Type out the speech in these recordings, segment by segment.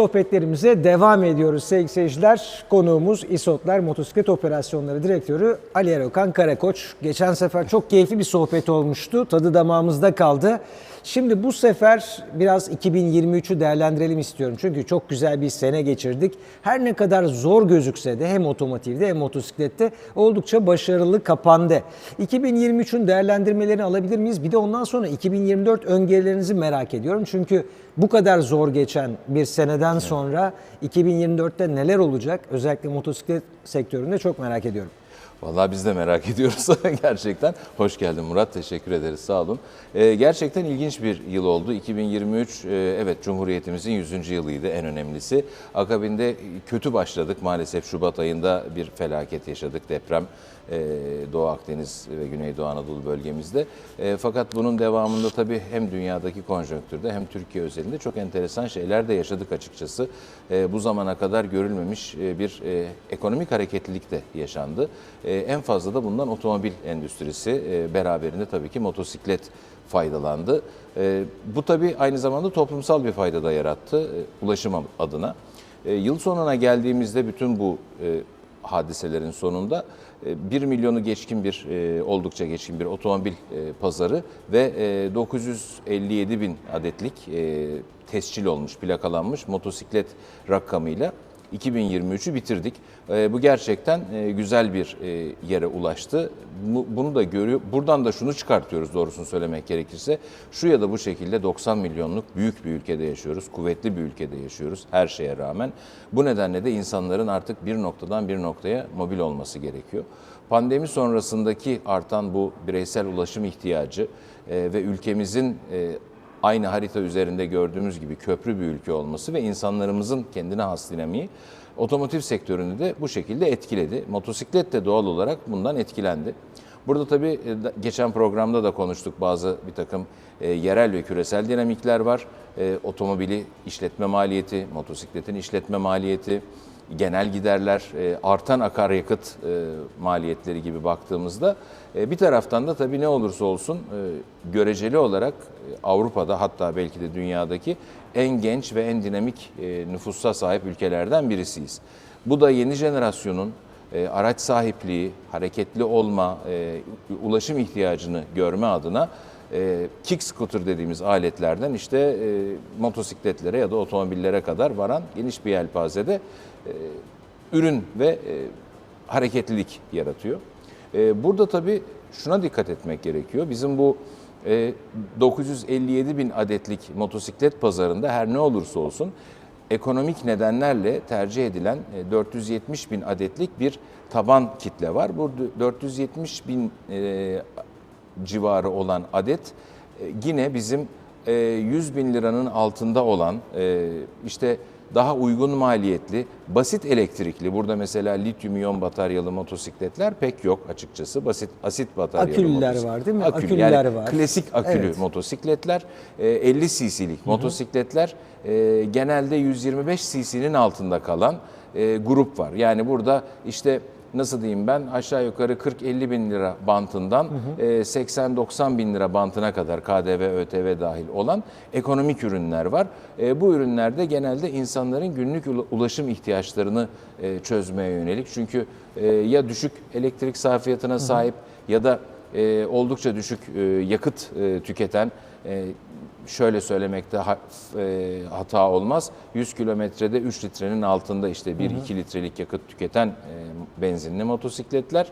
Sohbetlerimize devam ediyoruz sevgili seyirciler. Konuğumuz İSOTlar Motosiklet Operasyonları Direktörü Ali Erokan Karakoç. Geçen sefer çok keyifli bir sohbet olmuştu. Tadı damağımızda kaldı. Şimdi bu sefer biraz 2023'ü değerlendirelim istiyorum. Çünkü çok güzel bir sene geçirdik. Her ne kadar zor gözükse de hem otomotivde hem motosiklette oldukça başarılı kapandı. 2023'ün değerlendirmelerini alabilir miyiz? Bir de ondan sonra 2024 öngörülerinizi merak ediyorum. Çünkü bu kadar zor geçen bir seneden sonra 2024'te neler olacak? Özellikle motosiklet sektöründe çok merak ediyorum. Vallahi biz de merak ediyoruz gerçekten. Hoş geldin Murat, teşekkür ederiz, sağ olun. Ee, gerçekten ilginç bir yıl oldu. 2023, e, evet Cumhuriyetimizin 100. yılıydı en önemlisi. Akabinde kötü başladık maalesef Şubat ayında bir felaket yaşadık, deprem. e, Doğu Akdeniz ve Güneydoğu Anadolu bölgemizde. E, fakat bunun devamında tabii hem dünyadaki konjonktürde hem Türkiye özelinde çok enteresan şeyler de yaşadık açıkçası. E, bu zamana kadar görülmemiş e, bir e, ekonomik hareketlilik de yaşandı. E, en fazla da bundan otomobil endüstrisi e, beraberinde tabii ki motosiklet faydalandı. E, bu tabii aynı zamanda toplumsal bir fayda da yarattı e, ulaşım adına. E, yıl sonuna geldiğimizde bütün bu e, hadiselerin sonunda e, 1 milyonu geçkin bir oldukça geçkin bir otomobil pazarı ve e, 957 bin adetlik tescil olmuş, plakalanmış motosiklet rakamıyla 2023'ü bitirdik. E, Bu gerçekten e, güzel bir e, yere ulaştı. Bu- Bunu da görüyor. Buradan da şunu çıkartıyoruz doğrusunu söylemek gerekirse. Şu ya da bu şekilde 90 milyonluk büyük bir ülkede yaşıyoruz. Kuvvetli bir ülkede yaşıyoruz her şeye rağmen. Bu nedenle de insanların artık bir noktadan bir noktaya mobil olması gerekiyor. Pandemi sonrasındaki artan bu bireysel ulaşım ihtiyacı e, ve ülkemizin aynı harita üzerinde gördüğümüz gibi köprü bir ülke olması ve insanlarımızın kendine has dinamiği otomotiv sektörünü de bu şekilde etkiledi. Motosiklet de doğal olarak bundan etkilendi. Burada tabii e, geçen programda da konuştuk bazı bir takım e, yerel ve küresel dinamikler var. E, otomobili işletme maliyeti, motosikletin işletme maliyeti, genel giderler, e, artan akaryakıt e, maliyetleri gibi baktığımızda e, bir taraftan da tabii ne olursa olsun göreceli olarak Avrupa'da hatta belki de dünyadaki en genç ve en dinamik nüfusa sahip ülkelerden birisiyiz. Bu da yeni jenerasyonun araç sahipliği, hareketli olma, ulaşım ihtiyacını görme adına e, kick scooter dediğimiz aletlerden işte motosikletlere ya da otomobillere kadar varan geniş bir yelpazede ürün ve e, hareketlilik yaratıyor. E, burada tabii şuna dikkat etmek gerekiyor. Bizim bu e, 957 bin adetlik motosiklet pazarında her ne olursa olsun ekonomik nedenlerle tercih edilen e, 470 bin adetlik bir taban kitle var. Bu 470 bin e, civarı olan adet e, yine bizim e, 100 bin liranın altında olan e, işte daha uygun maliyetli, basit elektrikli, burada mesela lityum iyon bataryalı motosikletler pek yok açıkçası. Basit asit bataryalı motosiklet- var değil mi? Akülü, Akülüler yani var. Klasik akülü Evet. motosikletler, e, 50 cc'lik motosikletler e, genelde 125 cc'nin altında kalan e, grup var. Yani burada işte nasıl diyeyim ben aşağı yukarı 40-50 bin lira bantından e, 80-90 bin lira bantına kadar KDV, ÖTV dahil olan ekonomik ürünler var. E, Bu ürünlerde genelde insanların günlük ula- ulaşım ihtiyaçlarını e, çözmeye yönelik. Çünkü e, ya düşük elektrik sarfiyatına sahip ya da e, oldukça düşük e, yakıt e, tüketen e, şöyle söylemekte ha- e, hata olmaz. 100 kilometrede 3 litrenin altında işte 1-2 litrelik yakıt tüketen e, benzinli motosikletler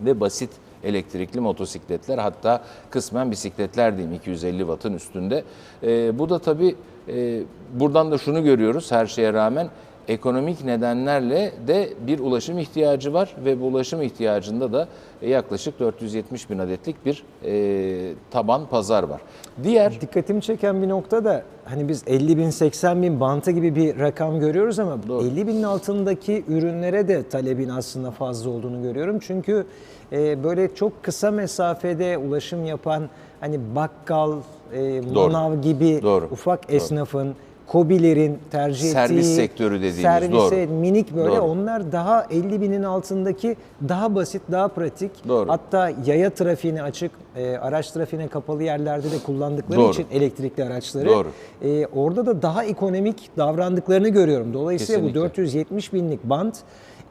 ve basit elektrikli motosikletler hatta kısmen bisikletler diyeyim 250 wattın üstünde. E, bu da tabii e, buradan da şunu görüyoruz her şeye rağmen ekonomik nedenlerle de bir ulaşım ihtiyacı var ve bu ulaşım ihtiyacında da yaklaşık 470 bin adetlik bir e, taban pazar var. Diğer Dikkatimi çeken bir nokta da hani biz 50 bin 80 bin bantı gibi bir rakam görüyoruz ama 50 binin altındaki ürünlere de talebin aslında fazla olduğunu görüyorum. Çünkü e, böyle çok kısa mesafede ulaşım yapan hani bakkal, e, Doğru. manav gibi Doğru. ufak esnafın Kobilerin tercih Servis ettiği sektörü dediğimiz, servise doğru. minik böyle Doğru. onlar daha 50 binin altındaki daha basit, daha pratik. Doğru. Hatta yaya trafiğine açık, e, araç trafiğine kapalı yerlerde de kullandıkları Doğru. için elektrikli araçları Doğru. e, orada da daha ekonomik davrandıklarını görüyorum. Dolayısıyla Kesinlikle. bu 470 binlik band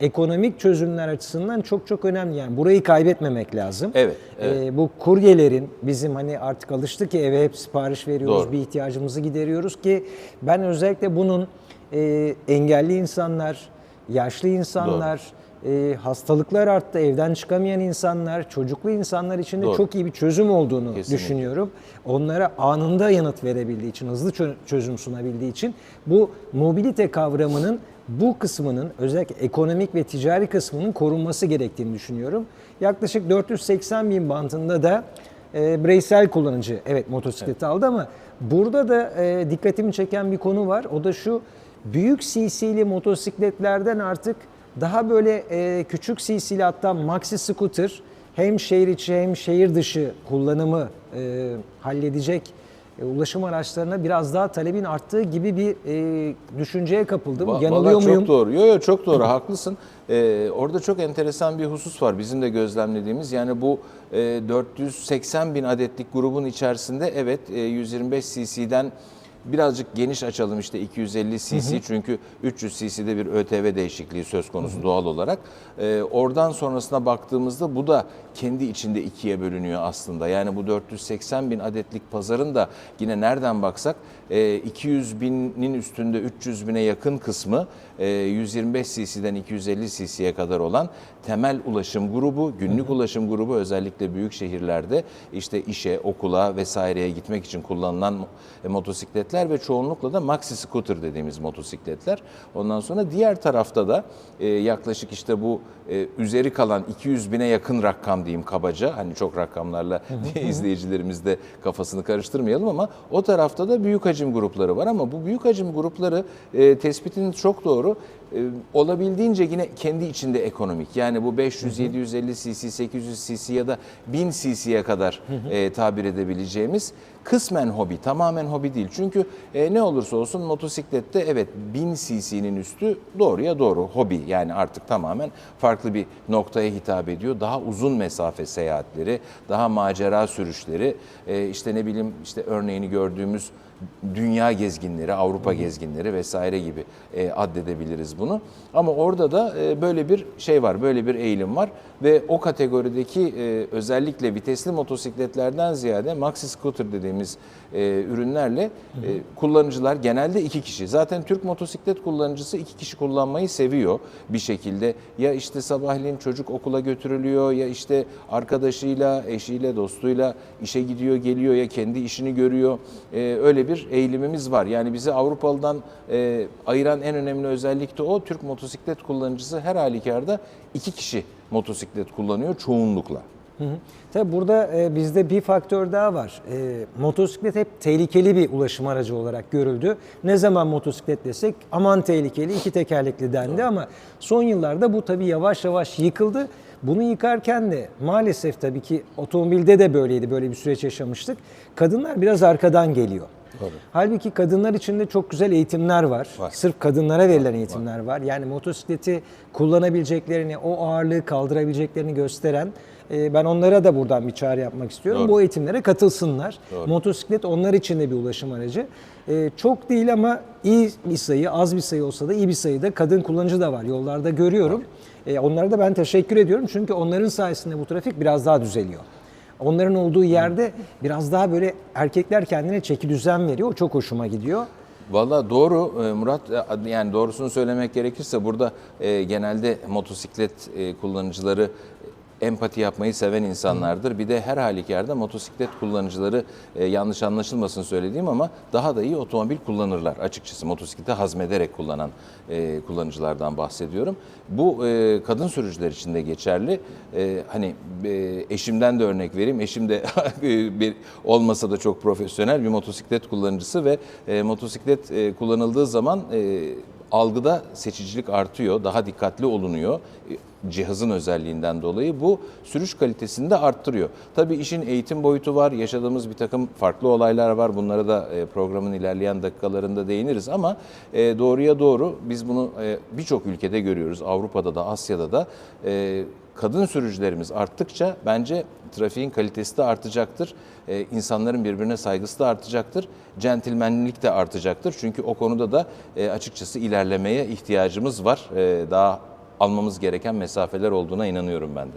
ekonomik çözümler açısından çok çok önemli. Yani burayı kaybetmemek lazım. Evet, evet. E, bu kuryelerin bizim hani artık alıştık ki eve hep sipariş veriyoruz, Doğru. bir ihtiyacımızı gideriyoruz ki ben özellikle bunun e, engelli insanlar, yaşlı insanlar, e, hastalıklar arttı, evden çıkamayan insanlar, çocuklu insanlar için de Doğru. çok iyi bir çözüm olduğunu Kesinlikle. düşünüyorum. Onlara anında yanıt verebildiği için, hızlı çö- çözüm sunabildiği için bu mobilite kavramının bu kısmının özellikle ekonomik ve ticari kısmının korunması gerektiğini düşünüyorum. Yaklaşık 480 bin bantında da e, bireysel kullanıcı evet motosikleti aldı ama burada da e, dikkatimi çeken bir konu var. O da şu büyük CC'li motosikletlerden artık daha böyle e, küçük CC'li hatta maxi scooter hem şehir içi hem şehir dışı kullanımı e, halledecek e, ulaşım araçlarına biraz daha talebin arttığı gibi bir e, düşünceye kapıldım. Va- Yanılıyor muyum? Çok doğru. Yo yo çok doğru. Haklısın. Ee, orada çok enteresan bir husus var bizim de gözlemlediğimiz. Yani bu e, 480 bin adetlik grubun içerisinde evet e, 125 cc'den birazcık geniş açalım işte 250 cc çünkü 300 cc'de bir ÖTV değişikliği söz konusu doğal olarak. Ee, oradan sonrasına baktığımızda bu da kendi içinde ikiye bölünüyor aslında. Yani bu 480 bin adetlik pazarın da yine nereden baksak e, 200 binin üstünde 300 bine yakın kısmı 125 cc'den 250 cc'ye kadar olan temel ulaşım grubu, günlük ulaşım grubu özellikle büyük şehirlerde işte işe, okula vesaireye gitmek için kullanılan e, motosikletler ve çoğunlukla da maxi scooter dediğimiz motosikletler. Ondan sonra diğer tarafta da e, yaklaşık işte bu e, üzeri kalan 200 bine yakın rakam diyeyim kabaca. Hani çok rakamlarla izleyicilerimiz de kafasını karıştırmayalım ama o tarafta da büyük hacim grupları var ama bu büyük hacim grupları tespitiniz çok doğru. E, olabildiğince yine kendi içinde ekonomik. Yani bu 500, 750 cc, 800 cc ya da 1000 cc'ye kadar e, tabir edebileceğimiz kısmen hobi, tamamen hobi değil. Çünkü e, ne olursa olsun motosiklette evet 1000 cc'nin üstü doğruya doğru hobi. Yani artık tamamen farklı bir noktaya hitap ediyor. Daha uzun mesafe seyahatleri, daha macera sürüşleri, e, işte ne bileyim işte örneğini gördüğümüz dünya gezginleri, Avrupa gezginleri vesaire gibi e, addedebiliriz bunu. Ama orada da e, böyle bir şey var, böyle bir eğilim var ve o kategorideki e, özellikle vitesli motosikletlerden ziyade maxi scooter dediğimiz e, ürünlerle e, kullanıcılar genelde iki kişi. Zaten Türk motosiklet kullanıcısı iki kişi kullanmayı seviyor bir şekilde. Ya işte sabahleyin çocuk okula götürülüyor ya işte arkadaşıyla, eşiyle, dostuyla işe gidiyor, geliyor ya kendi işini görüyor. E, öyle bir eğilimimiz var. Yani bizi Avrupalı'dan e, ayıran en önemli özellik de o. Türk motosiklet kullanıcısı her halükarda iki kişi motosiklet kullanıyor çoğunlukla. Hı hı. Tabii burada e, bizde bir faktör daha var. E, motosiklet hep tehlikeli bir ulaşım aracı olarak görüldü. Ne zaman motosiklet desek aman tehlikeli iki tekerlekli dendi ama son yıllarda bu tabii yavaş yavaş yıkıldı. Bunu yıkarken de maalesef tabii ki otomobilde de böyleydi, böyle bir süreç yaşamıştık. Kadınlar biraz arkadan geliyor. Halbuki kadınlar için de çok güzel eğitimler var. Var. Sırf kadınlara verilen eğitimler var. Yani motosikleti kullanabileceklerini, o ağırlığı kaldırabileceklerini gösteren e, ben onlara da buradan bir çağrı yapmak istiyorum. Doğru. Bu eğitimlere katılsınlar. Doğru. Motosiklet onlar için de bir ulaşım aracı. E, çok değil ama iyi bir sayı, az bir sayı olsa da iyi bir sayıda kadın kullanıcı da var. Yollarda görüyorum. E, onlara da ben teşekkür ediyorum. Çünkü onların sayesinde bu trafik biraz daha düzeliyor. Onların olduğu yerde biraz daha böyle erkekler kendine çeki düzen veriyor. O çok hoşuma gidiyor. Valla doğru e, Murat e, yani doğrusunu söylemek gerekirse burada e, genelde motosiklet kullanıcıları empati yapmayı seven insanlardır. Bir de her halükarda motosiklet kullanıcıları e, yanlış anlaşılmasın söylediğim ama daha da iyi otomobil kullanırlar. Açıkçası motosikleti hazmederek kullanan e, kullanıcılardan bahsediyorum. Bu e, kadın sürücüler için de geçerli. E, hani e, eşimden de örnek vereyim. Eşim de bir olmasa da çok profesyonel bir motosiklet kullanıcısı ve e, motosiklet e, kullanıldığı zaman e, algıda seçicilik artıyor, daha dikkatli olunuyor e, cihazın özelliğinden dolayı bu sürüş kalitesini de arttırıyor. Tabii işin eğitim boyutu var, yaşadığımız bir takım farklı olaylar var. Bunlara da e, programın ilerleyen dakikalarında değiniriz ama e, doğruya doğru biz bunu birçok ülkede görüyoruz. Avrupa'da da Asya'da da kadın sürücülerimiz arttıkça bence trafiğin kalitesi de artacaktır. Ee, insanların birbirine saygısı da artacaktır. Centilmenlik de artacaktır. Çünkü o konuda da e, açıkçası ilerlemeye ihtiyacımız var. Ee, daha almamız gereken mesafeler olduğuna inanıyorum ben de.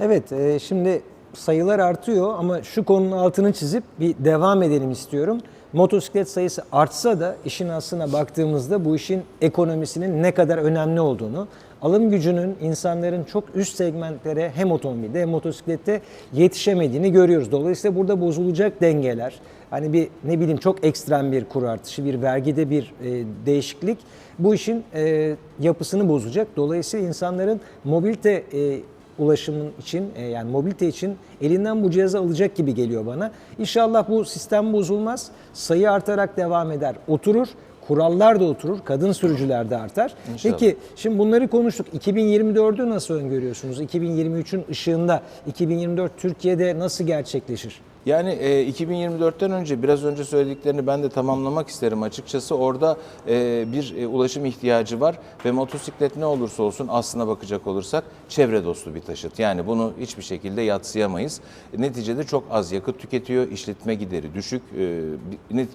Evet, e, şimdi sayılar artıyor ama şu konunun altını çizip bir devam edelim istiyorum. Motosiklet sayısı artsa da işin aslına baktığımızda bu işin ekonomisinin ne kadar önemli olduğunu, alım gücünün insanların çok üst segmentlere hem otomobilde hem motosiklette yetişemediğini görüyoruz. Dolayısıyla burada bozulacak dengeler, hani bir ne bileyim çok ekstrem bir kur artışı, bir vergide bir e, değişiklik bu işin e, yapısını bozacak. Dolayısıyla insanların mobilite e, ulaşımın için e, yani mobilite için elinden bu cihazı alacak gibi geliyor bana. İnşallah bu sistem bozulmaz. Sayı artarak devam eder. Oturur. Kurallar da oturur. Kadın sürücüler de artar. İnşallah. Peki şimdi bunları konuştuk. 2024'ü nasıl öngörüyorsunuz? 2023'ün ışığında 2024 Türkiye'de nasıl gerçekleşir? Yani e, 2024'ten önce biraz önce söylediklerini ben de tamamlamak isterim açıkçası. Orada e, bir e, ulaşım ihtiyacı var ve motosiklet ne olursa olsun aslına bakacak olursak çevre dostu bir taşıt. Yani bunu hiçbir şekilde yatsıyamayız. Neticede çok az yakıt tüketiyor, işletme gideri düşük. E,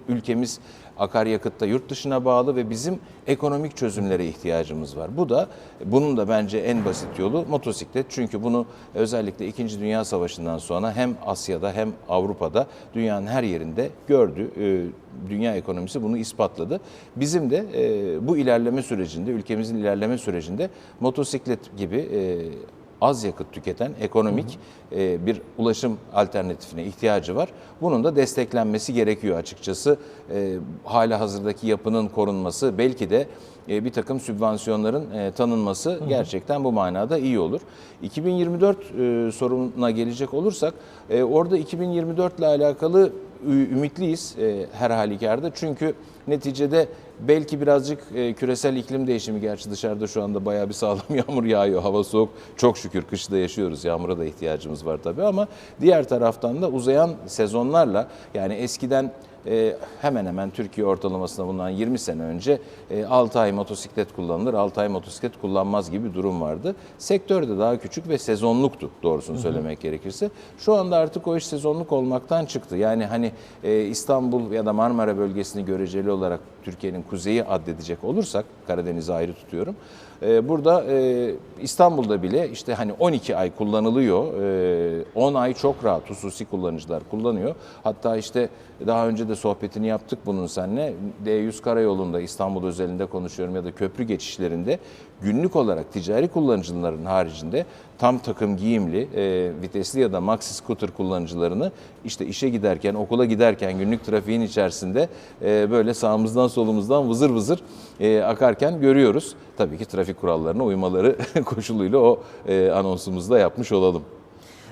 ülkemiz akaryakıtta yurt dışına bağlı ve bizim ekonomik çözümlere ihtiyacımız var. Bu da bunun da bence en basit yolu motosiklet. Çünkü bunu özellikle 2. Dünya Savaşı'ndan sonra hem Asya'da hem Avrupa'da dünyanın her yerinde gördü. Ee, Dünya ekonomisi bunu ispatladı. Bizim de e, bu ilerleme sürecinde, ülkemizin ilerleme sürecinde motosiklet gibi e, az yakıt tüketen ekonomik e, bir ulaşım alternatifine ihtiyacı var. Bunun da desteklenmesi gerekiyor açıkçası. E, hala hazırdaki yapının korunması belki de e, bir takım sübvansiyonların e, tanınması gerçekten bu manada iyi olur. 2024 e, soruna gelecek olursak e, orada 2024 ile alakalı ümitliyiz e, her halükarda. Çünkü neticede belki birazcık e, küresel iklim değişimi gerçi dışarıda şu anda bayağı bir sağlam yağmur yağıyor. Hava soğuk. Çok şükür kışta yaşıyoruz. Yağmura da ihtiyacımız var tabii ama diğer taraftan da uzayan sezonlarla yani eskiden e, hemen hemen Türkiye ortalamasına bundan 20 sene önce e, 6 ay motosiklet kullanılır, 6 ay motosiklet kullanmaz gibi bir durum vardı. Sektör de daha küçük ve sezonluktu doğrusunu söylemek gerekirse. Şu anda artık o iş sezonluk olmaktan çıktı. Yani hani e, İstanbul ya da Marmara bölgesini göreceli olarak Türkiye'nin kuzeyi addedecek olursak, Karadeniz'i ayrı tutuyorum. E, burada e, İstanbul'da bile işte hani 12 ay kullanılıyor, e, 10 ay çok rahat hususi kullanıcılar kullanıyor. Hatta işte daha önce de sohbetini yaptık bunun seninle. D100 karayolunda İstanbul özelinde konuşuyorum ya da köprü geçişlerinde günlük olarak ticari kullanıcıların haricinde tam takım giyimli, e, vitesli ya da maxi scooter kullanıcılarını işte işe giderken, okula giderken günlük trafiğin içerisinde e, böyle sağımızdan solumuzdan vızır vızır e, akarken görüyoruz. Tabii ki trafik kurallarına uymaları koşuluyla o e, anonsumuzu yapmış olalım.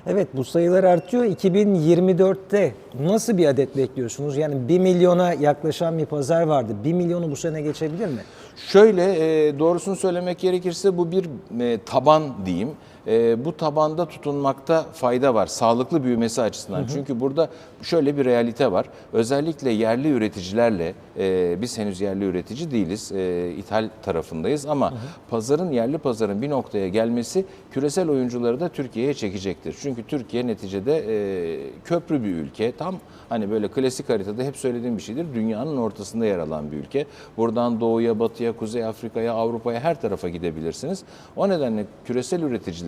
Evet bu sayılar artıyor. 2024'te nasıl bir adet bekliyorsunuz? Yani 1 milyona yaklaşan bir pazar vardı. 1 milyonu bu sene geçebilir mi? Şöyle e, doğrusunu söylemek gerekirse bu bir e, taban diyeyim. E, bu tabanda tutunmakta fayda var sağlıklı büyümesi açısından. Çünkü burada şöyle bir realite var. Özellikle yerli üreticilerle e, biz henüz yerli üretici değiliz. E, ithal tarafındayız ama pazarın yerli pazarın bir noktaya gelmesi küresel oyuncuları da Türkiye'ye çekecektir. Çünkü Türkiye neticede e, köprü bir ülke. Tam hani böyle klasik haritada hep söylediğim bir şeydir. Dünyanın ortasında yer alan bir ülke. Buradan doğuya, batıya, Kuzey Afrika'ya, Avrupa'ya her tarafa gidebilirsiniz. O nedenle küresel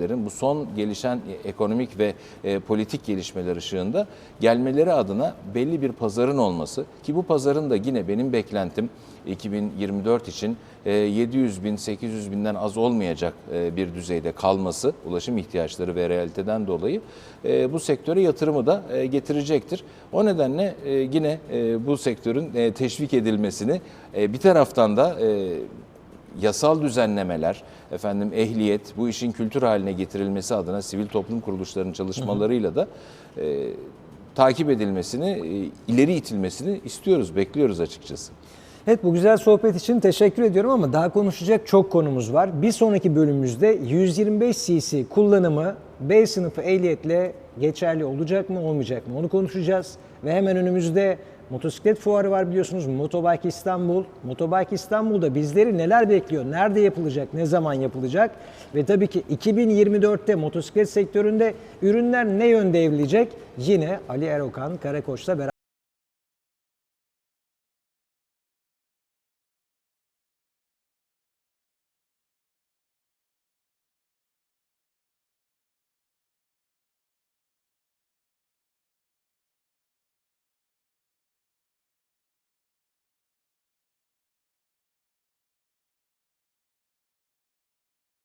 üreticilerin bu son gelişen ekonomik ve e, politik gelişmeler ışığında gelmeleri adına belli bir pazarın olması ki bu pazarın da yine benim beklentim 2024 için e, 700 bin, 800 binden az olmayacak e, bir düzeyde kalması ulaşım ihtiyaçları ve realiteden dolayı e, bu sektöre yatırımı da e, getirecektir. O nedenle e, yine e, bu sektörün e, teşvik edilmesini e, bir taraftan da e, yasal düzenlemeler, efendim ehliyet, bu işin kültür haline getirilmesi adına sivil toplum kuruluşlarının çalışmalarıyla da e, takip edilmesini, e, ileri itilmesini istiyoruz, bekliyoruz açıkçası. Evet bu güzel sohbet için teşekkür ediyorum ama daha konuşacak çok konumuz var. Bir sonraki bölümümüzde 125 cc kullanımı B sınıfı ehliyetle geçerli olacak mı olmayacak mı onu konuşacağız. Ve hemen önümüzde motosiklet fuarı var biliyorsunuz. Motobike İstanbul. Motobike İstanbul'da bizleri neler bekliyor, nerede yapılacak, ne zaman yapılacak? Ve tabii ki 2024'te motosiklet sektöründe ürünler ne yönde evrilecek? Yine Ali Erokan Karakoç'la beraber